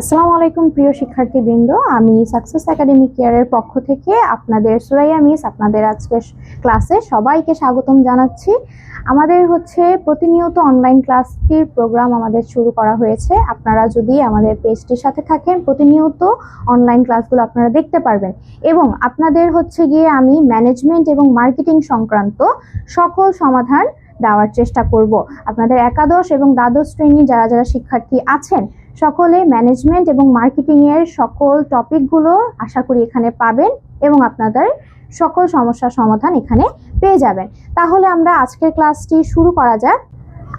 আসসালামু আলাইকুম প্রিয় শিক্ষার্থীবৃন্দ। আমি সাকসেস একাডেমিক কেয়ারের পক্ষ থেকে আপনাদের সুরাইয়া মিস আপনাদের আজকের ক্লাসে সবাইকে স্বাগতম জানাচ্ছি। আমাদের হচ্ছে প্রতিনিয়ত অনলাইন ক্লাসটির প্রোগ্রাম আমাদের শুরু করা হয়েছে। আপনারা যদি আমাদের পেজটির সাথে থাকেন, প্রতিনিয়ত অনলাইন ক্লাসগুলো আপনারা দেখতে পারবেন। এবং আপনাদের হচ্ছে গিয়ে আমি ম্যানেজমেন্ট এবং মার্কেটিং সংক্রান্ত সকল সমাধান দেওয়ার চেষ্টা করব। আপনাদের একাদশ এবং দ্বাদশ শ্রেণি যারা যারা শিক্ষার্থী আছেন সকলে ম্যানেজমেন্ট এবং মার্কেটিং এর সকল টপিকগুলো আশা করি এখানে পাবেন এবং আপনাদের সকল সমস্যার সমাধান এখানে পেয়ে যাবেন। তাহলে আমরা আজকের ক্লাসটি শুরু করা যাক।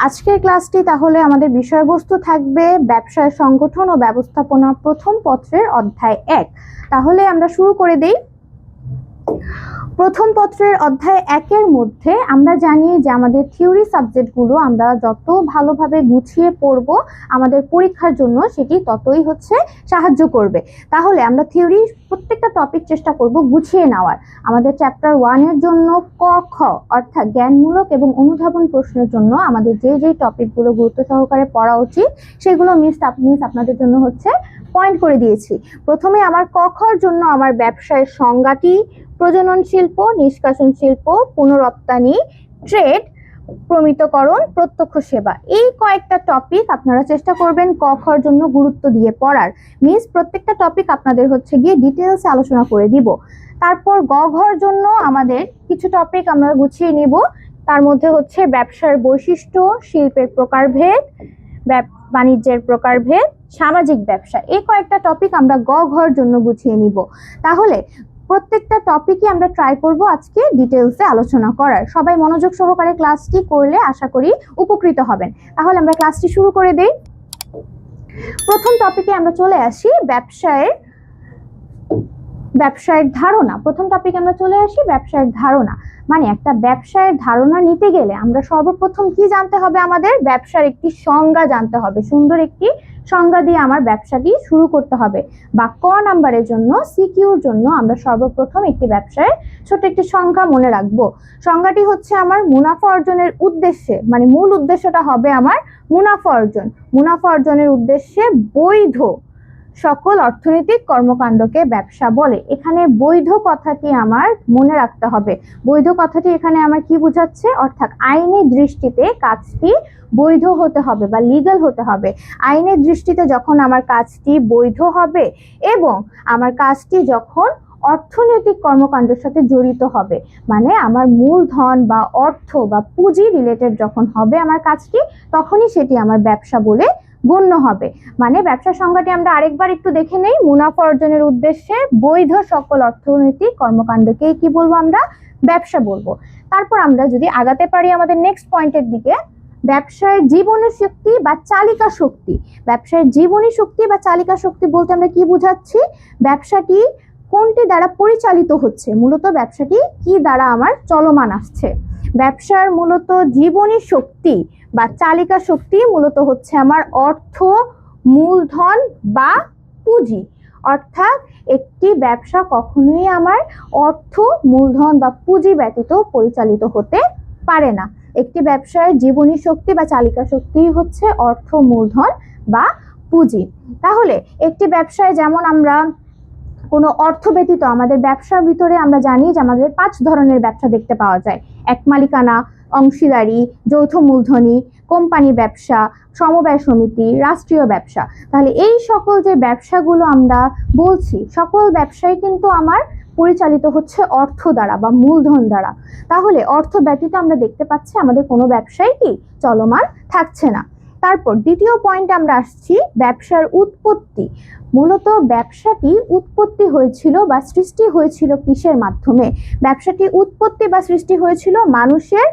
আজকের ক্লাসটি তাহলে আমাদের বিষয়বস্তু থাকবে ব্যবসায় সংগঠন ও ব্যবস্থাপনা প্রথম পত্রের অধ্যায় এক। তাহলে আমরা শুরু করে দেই। প্রথম পত্রের অধ্যায় একের মধ্যে আমরা জানি যে আমাদের থিওরি সাবজেক্টগুলো আমরা যত ভালোভাবে গুছিয়ে পড়ব, আমাদের পরীক্ষার জন্য সেটি ততই হচ্ছে সাহায্য করবে। তাহলে আমরা থিওরি প্রত্যেকটা টপিক চেষ্টা করব গুছিয়ে নেওয়ার। আমাদের চ্যাপ্টার ওয়ানের জন্য ক, খ, অর্থাৎ জ্ঞানমূলক এবং অনুধাবন প্রশ্নের জন্য আমাদের যে যে টপিকগুলো গুরুত্ব সহকারে পড়া উচিত, সেগুলো মিস মিস আপনাদের জন্য হচ্ছে পয়েন্ট করে দিয়েছি। প্রথমে আমার ক, খর জন্য আমার ব্যবসায়ের সংজ্ঞাটি প্রজনন শিল্প, নিষ্কাশন শিল্প, পুনরপ্তানি, ট্রেড, প্রমিতকরণ, প্রত্যক্ষ সেবা। এই কয়েকটা টপিক আপনারা চেষ্টা করবেন ক খর জন্য গুরুত্ব দিয়ে পড়ার। মিস প্রত্যেকটা টপিক আপনাদের হচ্ছে গিয়ে ডিটেলস আলোচনা করে দিব। তারপর গ ঘর জন্য আমাদের কিছু টপিক আমরা গুছিয়ে নিব। তার মধ্যে হচ্ছে ব্যবসার বৈশিষ্ট্য, শিল্পের প্রকারভেদ বাণিজ্যের প্রকারভেদ, সামাজিক ব্যবসা। এই কয়েকটা টপিক আমরা গ ঘর জন্য গুছিয়ে নিব। তাহলে প্রত্যেকটা টপিকই আমরা ট্রাই করব আজকে ডিটেলসে আলোচনা করার। সবাই মনোযোগ সহকারে ক্লাসটি করলে আশা করি উপকৃত হবেন। তাহলে আমরা ক্লাসটি শুরু করে দেই। প্রথম টপিকে আমরা চলে আসি ব্যবসায়ের ব্যবসায়ের ধারণা। প্রথম টপিকে আমরা চলে আসি ব্যবসায়ের ধারণা। মানে একটা ব্যবসায়ের ধারণা নিতে গেলে আমরা সর্বপ্রথম কি জানতে হবে আমাদের? ব্যবসার একটি সংজ্ঞা জানতে হবে। সুন্দর একটি সংজ্ঞা দিয়ে আমার ব্যবসাটি শুরু করতে হবে। বা ক নাম্বারের জন্য সিকিউর জন্য আমরা সর্বপ্রথম একটি ব্যবসায় ছোট একটি সংখ্যা মনে রাখব। সংজ্ঞাটি হচ্ছে আমার মুনাফা অর্জনের উদ্দেশ্যে মানে মূল উদ্দেশ্যটা হবে আমার মুনাফা অর্জন। মুনাফা অর্জনের উদ্দেশ্যে বৈধ সকল অর্থনৈতিক কর্মকাণ্ডকে ব্যবসা বলে। এখানে বৈধ কথাটি আমার মনে রাখতে হবে। বৈধ কথাটি এখানে আমার কি বোঝাচ্ছে? অর্থাৎ আইনি দৃষ্টিতে কাজটি বৈধ হতে হবে বা লিগ্যাল হতে হবে। আইনের দৃষ্টিতে যখন আমার কাজটি বৈধ হবে এবং আমার কাজটি যখন অর্থনৈতিক কর্মকাণ্ডের সাথে জড়িত হবে মানে আমার মূলধন বা অর্থ বা পুঁজি রিলেটেড যখন হবে আমার কাজটি, তখনই সেটি আমার ব্যবসা বলে গণ্য হবে। মানে ব্যবসা সংজ্ঞাটি আমরা আরেকবার একটু দেখে নেই। মুনাফা অর্জনের উদ্দেশ্যে বৈধ সকল অর্থনৈতিক কর্মকাণ্ডকেই কি বলব আমরা? ব্যবসা বলব। তারপর আমরা যদি আগাতে পারি আমাদের নেক্সট পয়েন্টের দিকে ব্যবসায়ের জীবনী শক্তি বা চালিকা শক্তি। ব্যবসায়ের জীবনী শক্তি বা চালিকা শক্তি বলতে আমরা কি বুঝাচ্ছি? ব্যবসাটি কোনটি দ্বারা পরিচালিত হচ্ছে? মূলত ব্যবসাটি কি দ্বারা আমার চলমান আসছে? ব্যবসার মূলত জীবনী শক্তি বা চালিকা শক্তি মূলত হচ্ছে আমার অর্থ, মূলধন বা পুঁজি। অর্থাৎ একটি ব্যবসা কখনোই আমার অর্থ, মূলধন বা পুঁজি ব্যতীত পরিচালিত হতে পারে না। একটি ব্যবসায়ের জীবনী শক্তি বা চালিকা শক্তি হচ্ছে অর্থ, মূলধন বা পুঁজি। তাহলে একটি ব্যবসায় যেমন আমরা কোনো অর্থ ব্যতীত আমাদের ব্যবসার ভিতরে আমরা জানি যে আমাদের পাঁচ ধরনের ব্যবসা দেখতে পাওয়া যায়। এক মালিকানা, অংশীদারি, যৌথ মূলধনী, কোম্পানি ব্যবসা, সমবায় সমিতি, রাষ্ট্রীয় ব্যবসা। তাহলে এই সকল যে ব্যবসাগুলো আমরা বলছি, সকল ব্যবসায় কিন্তু আমার পরিচালিত হচ্ছে অর্থ দ্বারা বা মূলধন দ্বারা। তাহলে অর্থ ব্যতীত আমরা দেখতে পাচ্ছি আমাদের কোনো ব্যবসায় কি চলমান থাকছে না। তারপর দ্বিতীয় পয়েন্ট আমরা আসছি ব্যবসার উৎপত্তি। মূলত ব্যবসাটি উৎপত্তি হয়েছিল বা সৃষ্টি হয়েছিল কিসের মাধ্যমে? ব্যবসাটি উৎপত্তি বা সৃষ্টি হয়েছিল মানুষের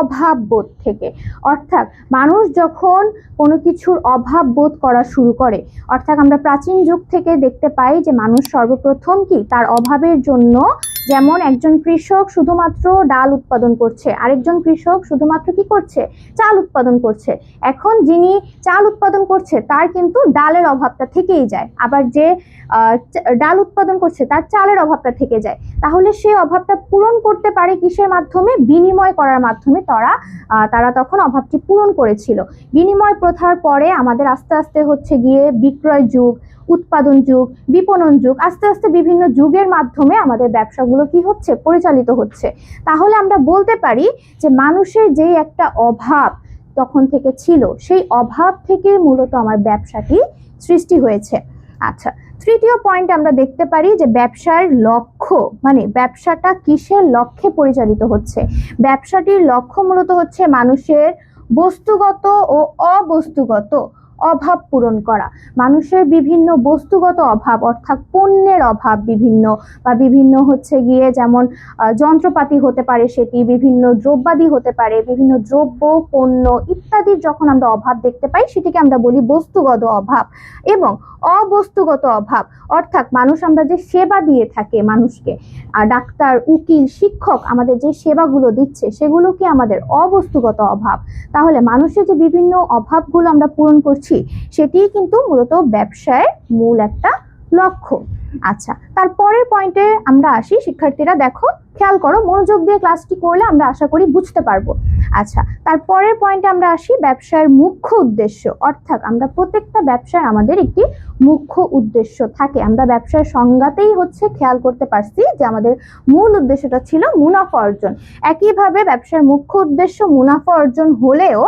অভাব বোধ থেকে। অর্থাৎ মানুষ যখন কোনো কিছুর অভাব বোধ করা শুরু করে, অর্থাৎ আমরা প্রাচীন যুগ থেকে দেখতে পাই যে মানুষ সর্বপ্রথম কি? তার অভাবের জন্য যেমন একজন কৃষক শুধুমাত্র ডাল উৎপাদন করছে, আরেকজন কৃষক শুধুমাত্র কি করছে? চাল উৎপাদন করছে। এখন যিনি চাল উৎপাদন করছে, তার কিন্তু ডালের অভাবটা থেকেই যায়। আবার যে ডাল উৎপাদন করছে, তার চালের অভাবটা থেকে যায়। তাহলে সেই অভাবটা পূরণ করতে পারে কিসের মাধ্যমে? বিনিময় করার মাধ্যমে তারা তারা তখন অভাবটি পূরণ করেছিল। বিনিময় প্রথার পরে আমাদের আস্তে আস্তে হচ্ছে গিয়ে বিক্রয় যুগ, উৎপাদন যুগ, বিপণন যুগ, আস্তে আস্তে বিভিন্ন যুগের মাধ্যমে আমাদের ব্যবসাগুলো কি হচ্ছে? পরিচালিত হচ্ছে। তাহলে আমরা বলতে পারি যে মানুষের যেই একটা অভাব তখন থেকে ছিল, সেই অভাব থেকে মূলত আমার ব্যবসাটি সৃষ্টি হয়েছে। আচ্ছা তৃতীয় পয়েন্ট আমরা দেখতে পারি যে ব্যবসার লক্ষ্য মানে ব্যবসাটা কিসের লক্ষ্যে পরিচালিত হচ্ছে? ব্যবসাটির লক্ষ্য মূলত হচ্ছে মানুষের বস্তুগত ও অবস্তুগত অভাব পূরণ করা। মানুষের বিভিন্ন বস্তুগত অভাব, অর্থাৎ পণ্যের অভাব বিভিন্ন বা বিভিন্ন হচ্ছে গিয়ে যেমন যন্ত্রপাতি হতে পারে সেটি, বিভিন্ন দ্রব্যাদি হতে পারে, বিভিন্ন দ্রব্য, পণ্য ইত্যাদির যখন আমরা অভাব দেখতে পাই, সেটিকে আমরা বলি বস্তুগত অভাব এবং অবস্তুগত অভাব। অর্থাৎ মানুষ আমরা যে সেবা দিয়ে থাকে মানুষকে আর ডাক্তার, উকিল, শিক্ষক আমাদের যে সেবাগুলো দিচ্ছে, সেগুলো কি আমাদের অবস্তুগত অভাব? তাহলে মানুষের যে বিভিন্ন অভাবগুলো আমরা পূরণ করছি সেটি কিন্তু মূলত ব্যবসায়ের মূল একটা লক্ষ্য। আচ্ছা তারপরের পয়েন্টে আমরা আসি। শিক্ষার্থীরা দেখো, খেয়াল করো, মনোযোগ দিয়ে ক্লাসটি করলে আমরা আশা করি বুঝতে পারব। আচ্ছা তারপরের পয়েন্টে আমরা আসি, ব্যবসার মুখ্য উদ্দেশ্য। অর্থাৎ আমরা প্রত্যেকটা ব্যবসার আমাদের একটি মুখ্য উদ্দেশ্য থাকে। আমরা ব্যবসার সংজ্ঞাতেই হচ্ছে খেয়াল করতে পারছি যে আমাদের মূল উদ্দেশ্যটা ছিল মুনাফা অর্জন। একইভাবে ব্যবসার মুখ্য উদ্দেশ্য মুনাফা অর্জন হলেও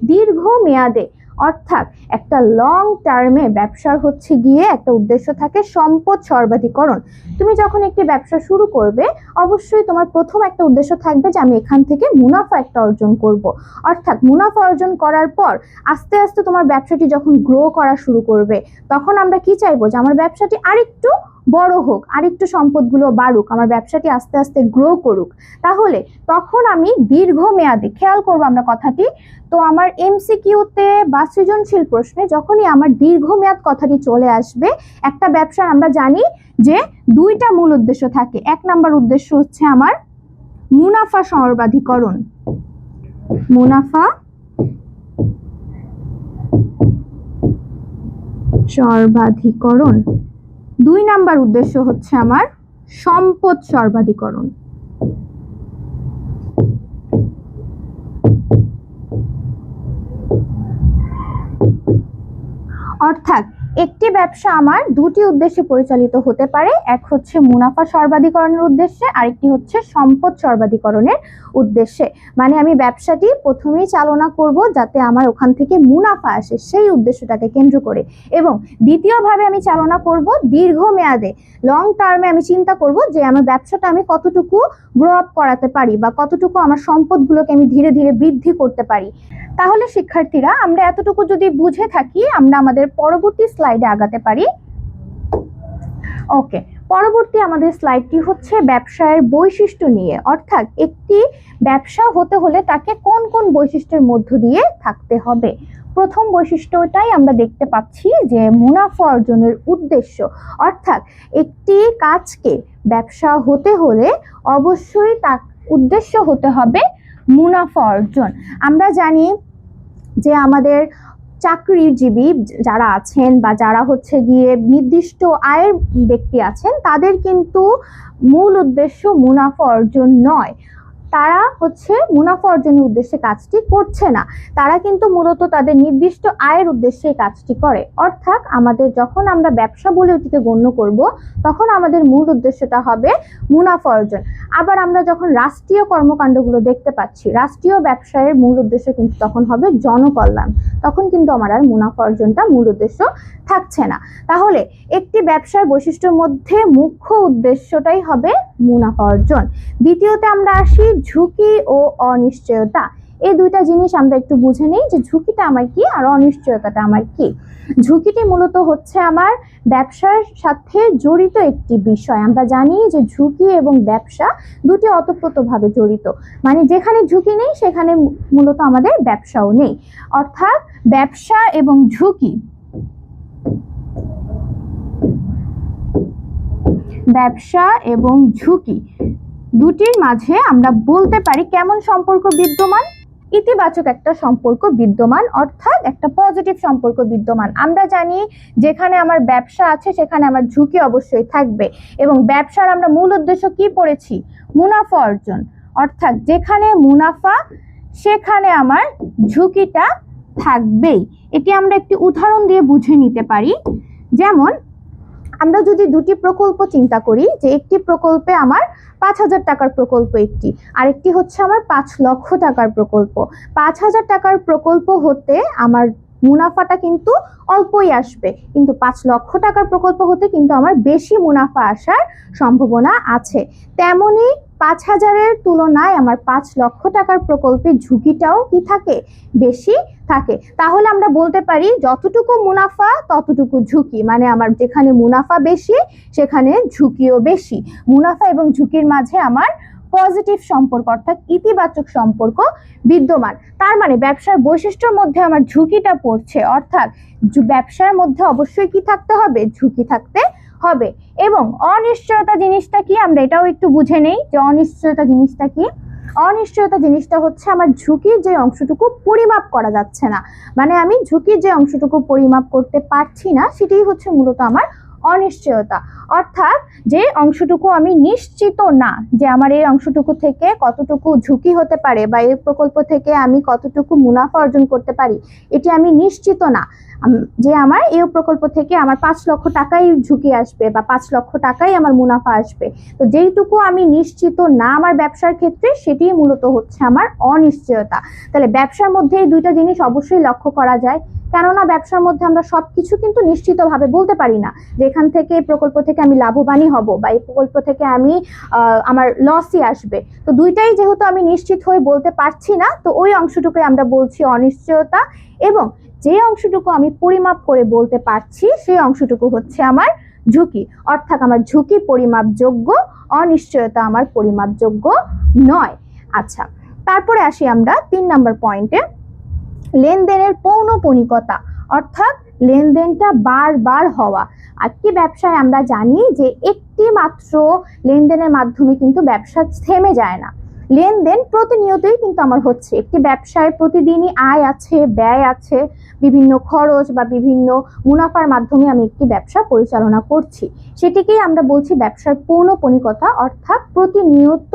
দীর্ঘ মেয়াদে অর্থাৎ একটা লং টার্মে ব্যবসার হচ্ছে গিয়ে একটা উদ্দেশ্য থাকে সম্পদ সর্বাধিকরণ তুমি যখন একটি ব্যবসা শুরু করবে, অবশ্যই তোমার প্রথম একটা উদ্দেশ্য থাকবে যে আমি এখান থেকে মুনাফা একটা অর্জন করব। অর্থাৎ মুনাফা অর্জন করার পর আস্তে আস্তে তোমার ব্যবসাটি যখন গ্রো করা শুরু করবে, তখন আমরা কি চাইব যে আমার ব্যবসাটি আরেকটু বড় হোক, আরেকটু সম্পদগুলো বাড়ুক, আমার ব্যবসাটি আস্তে আস্তে গ্রো করুক, তাহলে তখন আমি দীর্ঘমেয়াদে, খেয়াল করব আমরা কথাটি, তো আমার এমসিকিউতে বা সৃজনশীল প্রশ্নে যখনই আমার দীর্ঘমেয়াদ কথাটি চলে আসবে, একটা ব্যবসা আমরা জানি যে দুইটা মূল উদ্দেশ্য থাকে। এক নাম্বার উদ্দেশ্য হচ্ছে আমার মুনাফা সর্বাধিকরণ। মুনাফা সর্বাধিকরণ। দুই নাম্বার উদ্দেশ্য হচ্ছে আমার সম্পদ সর্বাধিকরণ। অর্থাৎ একটি ব্যবসা আমার দুটি উদ্দেশ্যে পরিচালিত হতে পারে। এক হচ্ছে মুনাফা সর্বাধিকরণের উদ্দেশ্যে, আরেকটি হচ্ছে সম্পদ সর্বাধিকরণের উদ্দেশ্যে। মানে আমি ব্যবসাটি প্রথমেই চালনা করব যাতে আমার ওখান থেকে মুনাফা আসে, সেই উদ্দেশ্যটাকে কেন্দ্র করে। এবং দ্বিতীয়ভাবে আমি চালনা করব দীর্ঘমেয়াদে লং টার্মে আমি চিন্তা করব যে আমার ব্যবসাটা আমি কতটুকু গ্রো আপ করাতে পারি বা কতটুকু আমার সম্পদগুলোকে আমি ধীরে ধীরে বৃদ্ধি করতে পারি। তাহলে শিক্ষার্থীরা, আমরা এতটুকু যদি বুঝে থাকি, আমরা আমাদের পরবর্তী স্লাইডে আগাতে পারি। ওকে পরবর্তী আমাদের স্লাইডটি হচ্ছে ব্যবসায়ের বৈশিষ্ট্য নিয়ে। অর্থাৎ একটি ব্যবসা হতে হলে তাকে কোন কোন বৈশিষ্ট্যের মধ্য দিয়ে থাকতে হবে? প্রথম বৈশিষ্ট্যটাই আমরা দেখতে পাচ্ছি যে মুনাফা অর্জনের উদ্দেশ্য। অর্থাৎ একটি কাজকে ব্যবসা হতে হলে অবশ্যই তার উদ্দেশ্য হতে হবে মুনাফা অর্জন। আমরা জানি যে আমাদের চাকরিজীবী যারা আছেন বা যারা হচ্ছে গিয়ে নির্দিষ্ট আয়ের ব্যক্তি আছেন, তাদের কিন্তু মূল উদ্দেশ্য মুনাফা অর্জন নয়। তারা হচ্ছে মুনাফা অর্জনের উদ্দেশ্যে কাজটি করছে না। তারা কিন্তু মূলত তাদের নির্দিষ্ট আয়ের উদ্দেশ্যে কাজটি করে। অর্থাৎ আমাদের যখন আমরা ব্যবসা বলে ওটিকে গণ্য করব, তখন আমাদের মূল উদ্দেশ্যটা হবে মুনাফা অর্জন। আবার আমরা যখন রাষ্ট্রীয় কর্মকাণ্ডগুলো দেখতে পাচ্ছি, রাষ্ট্রীয় ব্যবসায়ের মূল উদ্দেশ্য কিন্তু তখন হবে জনকল্যাণ। তখন কিন্তু আমার আর মুনাফা অর্জনটা মূল উদ্দেশ্য থাকছে না। তাহলে একটি ব্যবসার বৈশিষ্ট্যের মধ্যে মুখ্য উদ্দেশ্যটাই হবে মুনাফা অর্জন। দ্বিতীয়তে আমরা আসি ঝুঁকি ও অনিশ্চয়তা। এই দুইটা জিনিস আমরা একটু বুঝে নিই যে ঝুঁকিটা আমার কি আর অনিশ্চয়তাটা আমার কি। ঝুঁকিটি মূলত হচ্ছে আমার ব্যবসার সাথে জড়িত একটি বিষয়। আমরা জানি যে ঝুঁকি এবং ব্যবসা দুটি অতপ্রতভাবে জড়িত। মানে যেখানে ঝুঁকি নেই, সেখানে মূলত আমাদের ব্যবসাও নেই। অর্থাৎ ব্যবসা এবং ঝুঁকি। ব্যবসা এবং ঝুঁকি। দুটির মাঝে আমরা বলতে পারি কেমন সম্পর্ক বিদ্যমান? ইতিবাচক একটা সম্পর্ক বিদ্যমান, অর্থাৎ একটা পজিটিভ সম্পর্ক বিদ্যমান। আমরা জানি যেখানে আমার ব্যবসা আছে, সেখানে আমার ঝুঁকি অবশ্যই থাকবে। এবং ব্যবসার আমরা মূল উদ্দেশ্য কি পড়েছি? মুনাফা অর্জন। অর্থাৎ যেখানে মুনাফা, সেখানে আমার ঝুঁকিটা থাকবেই। এটি আমরা একটি উদাহরণ দিয়ে বুঝে নিতে পারি। যেমন আমরা যদি দুটি প্রকল্প চিন্তা করি, যে একটি প্রকল্পে আমার পাঁচ হাজার টাকার প্রকল্প একটি, আরেকটি হচ্ছে আমার পাঁচ লক্ষ টাকার প্রকল্প। পাঁচ হাজার টাকার প্রকল্প হতে আমার মুনাফাটা কিন্তু অল্পই আসবে। কিন্তু পাঁচ লক্ষ টাকার প্রকল্প হতে কিন্তু আমার বেশি মুনাফা আসার সম্ভাবনা আছে। তেমনি পাঁচ হাজারের তুলনায় আমার পাঁচ লক্ষ টাকার প্রকল্পে ঝুঁকিটাও কি থাকে? বেশি থাকে। তাহলে আমরা বলতে পারি যতটুকু মুনাফা, ততটুকু ঝুঁকি। মানে আমার যেখানে মুনাফা বেশি, সেখানে ঝুঁকিও বেশি। মুনাফা এবং ঝুঁকির মাঝে আমার পজিটিভ সম্পর্ক অর্থাৎ ইতিবাচক সম্পর্ক বিদ্যমান। তার মানে ব্যবসার বৈশিষ্ট্যের মধ্যে আমার ঝুঁকিটা পড়ছে। অর্থাৎ ব্যবসার মধ্যে অবশ্যই কি থাকতে হবে? ঝুঁকি থাকতে হবে। এবং অনিশ্চয়তা জিনিসটা কি? আমরা এটাও একটু বুঝে নেই যে অনিশ্চয়তা জিনিসটা কি? অনিশ্চয়তা জিনিসটা হচ্ছে আমার ঝুঁকির যে অংশটুকু পরিমাপ করা যাচ্ছে না। মানে আমি ঝুঁকির যে অংশটুকু পরিমাপ করতে পারছি না, সেটাই হচ্ছে মূলত আমার অনিশ্চয়তা। অর্থাৎ যে অংশটুকু আমি নিশ্চিত না যে আমার এই অংশটুকু থেকে কতটুকু ঝুঁকি হতে পারে বা এই প্রকল্প থেকে আমি কতটুকু মুনাফা অর্জন করতে পারি, এটি আমি নিশ্চিত না। যে আমার এই প্রকল্প থেকে আমার পাঁচ লক্ষ টাকাই ঝুঁকি আসবে বা পাঁচ লক্ষ টাকাই আমার মুনাফা আসবে। তো যেইটুকু আমি নিশ্চিত না আমার ব্যবসার ক্ষেত্রে সেটি মূলত হচ্ছে আমার অনিশ্চয়তা। তাহলে ব্যবসার মধ্যে এই দুইটা জিনিস অবশ্যই লক্ষ্য করা যায়। কেননা ব্যবসার মধ্যে আমরা সব কিছু কিন্তু নিশ্চিতভাবে বলতে পারি না যে এখান থেকে এই প্রকল্প থেকে আমি লাভবানই হব বা এই প্রকল্প থেকে আমি আমার লসই আসবে। তো দুইটাই যেহেতু আমি নিশ্চিত হয়ে বলতে পারছি না, তো ওই অংশটুকুই আমরা বলছি অনিশ্চয়তা এবং যে অংশটুকু আমি পরিমাপ করে বলতে পারছি, সেই অংশটুকু হচ্ছে আমার ঝুঁকি। অর্থাৎ আমার ঝুঁকি পরিমাপযোগ্য, অনিশ্চয়তা আমার পরিমাপযোগ্য নয়। আচ্ছা তারপরে আসি আমরা তিন নম্বর পয়েন্টে লেনদেনের পৌনপণিকতা অর্থাৎ লেনদেনটা বারবার হওয়া। আর কি ব্যবসায় আমরা জানি যে একটি মাত্র লেনদেনের মাধ্যমে কিন্তু ব্যবসা থেমে যায় না। লেনদেন প্রতিনিয়তই কিন্তু আমার হচ্ছে। একটি ব্যবসায় প্রতিদিনই আয় আছে, ব্যয় আছে, বিভিন্ন খরচ বা বিভিন্ন মুনাফার মাধ্যমে আমি একটি ব্যবসা পরিচালনা করছি। সেটিকেই আমরা বলছি ব্যবসার পৌনপণিকতা অর্থাৎ প্রতিনিয়ত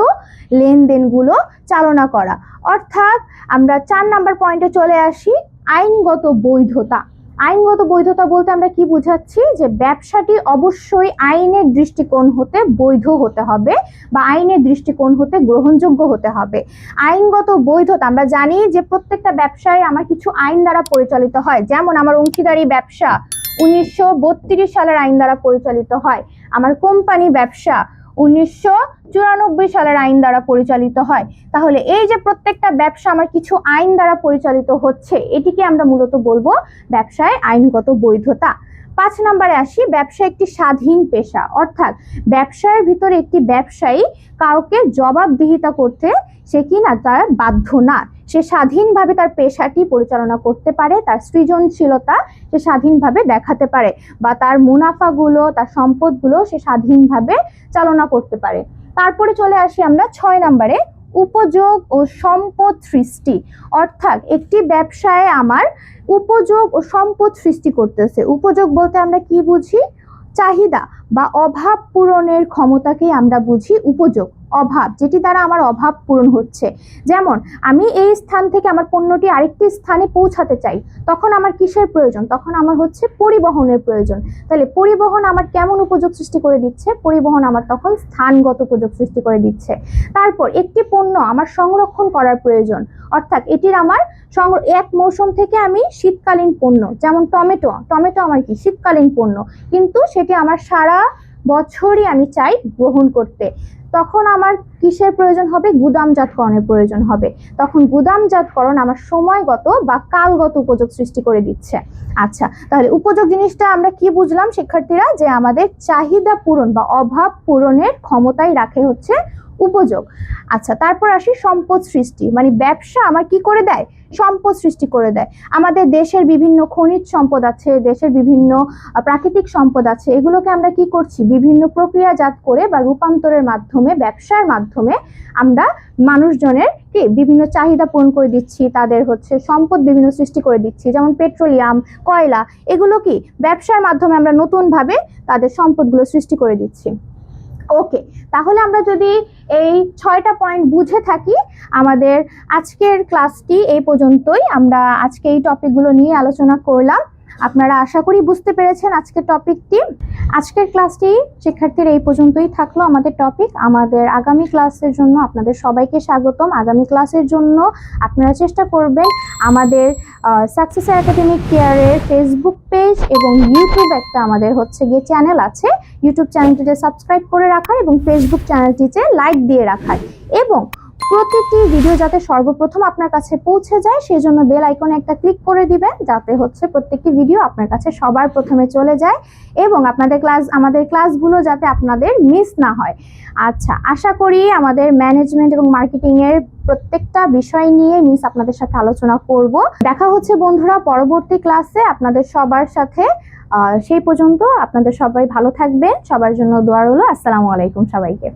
লেনদেনগুলো চালনা করা। অর্থাৎ আমরা চার নাম্বার পয়েন্টে চলে আসি, আইনগত বৈধতা। আইনগত বৈধতা বলতে আমরা কি বোঝাচ্ছি? যে ব্যবসাটি অবশ্যই আইনের দৃষ্টিকোণ হতে বৈধ হতে হবে বা আইনের দৃষ্টিকোণ হতে গ্রহণযোগ্য হতে হবে। আইনগত বৈধতা, আমরা জানি যে প্রত্যেকটা ব্যবসায় আমার কিছু আইন দ্বারা পরিচালিত হয়। যেমন আমার অংশীদারি ব্যবসা, উনিশশো বত্রিশ সালের আইন দ্বারা পরিচালিত হয়। আমার কোম্পানি ব্যবসা উনিশশো চুরানব্বই সালের আইন দ্বারা পরিচালিত হয়। তাহলে এই যে প্রত্যেকটা ব্যবসা আমার কিছু আইন দ্বারা পরিচালিত হচ্ছে, এটিকে আমরা মূলত বলব ব্যবসায় আইনগত বৈধতা। পাঁচ নম্বরে আসি, ব্যবসা একটি স্বাধীন পেশা। অর্থাৎ ব্যবসার ভিতরে একটি ব্যবসায়ী কাউকে জবাবদিহিতা করতে সে কি না, তার বাধ্য না। সে স্বাধীনভাবে তার পেশাটি পরিচালনা করতে পারে, তার সৃজনশীলতা সে স্বাধীনভাবে দেখাতে পারে বা তার মুনাফাগুলো, তার সম্পদগুলো সে স্বাধীনভাবে চালনা করতে পারে। তারপরে চলে আসি আমরা ছয় নম্বরে উপযোগ ও সম্পদ সৃষ্টি। অর্থাৎ একটি ব্যবসায় আমার উপযোগ ও সম্পদ সৃষ্টি করতেছে। উপযোগ বলতে আমরা কি বুঝি? চাহিদা বা অভাব পূরণের ক্ষমতাকেই আমরা বুঝি উপযোগ। অভাব, যেটি দ্বারা আমার অভাব পূরণ হচ্ছে। যেমন, আমি এই স্থান থেকে আমার পণ্যটি আরেকটি স্থানে পৌঁছাতে চাই। তখন আমার কিসের প্রয়োজন? তখন আমার হচ্ছে পরিবহনের প্রয়োজন। তাহলে পরিবহন আমার কেমন উপযোগ সৃষ্টি করে দিচ্ছে? পরিবহন আমার তখন স্থানগত উপযোগ সৃষ্টি করে দিচ্ছে। তারপর, একটি পণ্য আমার সংরক্ষণ করার প্রয়োজন। অর্থাৎ, এটির আমার এক মৌসুম থেকে আমি শীতকালীন পণ্য, যেমন টমেটো। টমেটো আমার কি? শীতকালীন পণ্য। কিন্তু সেটি আমার সারা বছরই আমি চাই গ্রহণ করতে। তখন আমার কিসের প্রয়োজন হবে? গুদামজাতকরণের প্রয়োজন হবে। তখন গুদামজাতকরণ আমার সময়গত বা কালগত উপযোগ সৃষ্টি করে দিচ্ছে। আচ্ছা তাহলে উপযোগ জিনিসটা আমরা কি বুঝলাম শিক্ষার্থীরা? যে আমাদের চাহিদা পূরণ বা অভাব পূরণের ক্ষমতাই রাখে হচ্ছে উপযোগ। আচ্ছা তারপর আসি সম্পদ সৃষ্টি। মানে ব্যবসা আমার কি করে দেয়? সম্পদ সৃষ্টি করে দেয়। আমাদের দেশের বিভিন্ন খনিজ সম্পদ আছে, দেশের বিভিন্ন প্রাকৃতিক সম্পদ আছে। এগুলোকে আমরা কি করছি? বিভিন্ন প্রক্রিয়াজাত করে বা রূপান্তরের মাধ্যমে, ব্যবসার মাধ্যমে আমরা মানুষজনের কি বিভিন্ন চাহিদা পূরণ করে দিচ্ছি। তাদের হচ্ছে সম্পদ বিভিন্ন সৃষ্টি করে দিচ্ছি। যেমন পেট্রোলিয়াম, কয়লা, এগুলো কি ব্যবসার মাধ্যমে আমরা নতুনভাবে তাদের সম্পদগুলো সৃষ্টি করে দিচ্ছি। ওকে তাহলে আমরা যদি এই ছয়টা পয়েন্ট বুঝে থাকি, আমাদের আজকের ক্লাসটি এই পর্যন্তই। আমরা আজকে এই টপিকগুলো নিয়ে আলোচনা করলাম। আপনারা আশা করি বুঝতে পেরেছেন আজকের টপিকটি। আজকের ক্লাসটি শিক্ষার্থীর এই পর্যন্তই থাকল আমাদের টপিক। আমাদের আগামী ক্লাসের জন্য আপনাদের সবাইকে স্বাগতম। আগামী ক্লাসের জন্য আপনারা চেষ্টা করবেন আমাদের সাকসেস একাডেমিক কেয়ারের ফেসবুক পেজ এবং ইউটিউব একটা আমাদের হচ্ছে গিয়ে চ্যানেল আছে। ইউটিউব চ্যানেলটিতে সাবস্ক্রাইব করে রাখার এবং ফেসবুক চ্যানেলটিতে লাইক দিয়ে রাখার এবং প্রতিটি ভিডিও যাতে সর্বপ্রথম আপনার কাছে পৌঁছে যায় সেই জন্য বেল আইকনে একটা ক্লিক করে দিবেন, যাতে হচ্ছে প্রত্যেকটি ভিডিও আপনার কাছে সবার প্রথমে চলে যায় এবং আপনাদের ক্লাস আমাদের ক্লাসগুলো যাতে আপনাদের মিস না হয়। আচ্ছা আশা করি আমাদের ম্যানেজমেন্ট এবং মার্কেটিং এর প্রত্যেকটা বিষয় নিয়ে মিস আপনাদের সাথে আলোচনা করব। দেখা হচ্ছে বন্ধুরা পরবর্তী ক্লাসে আপনাদের সবার সাথে সেই পর্যন্ত আপনাদের সবাই ভালো থাকবেন। সবার জন্য দোয়া রইল। আসসালামু আলাইকুম সবাইকে।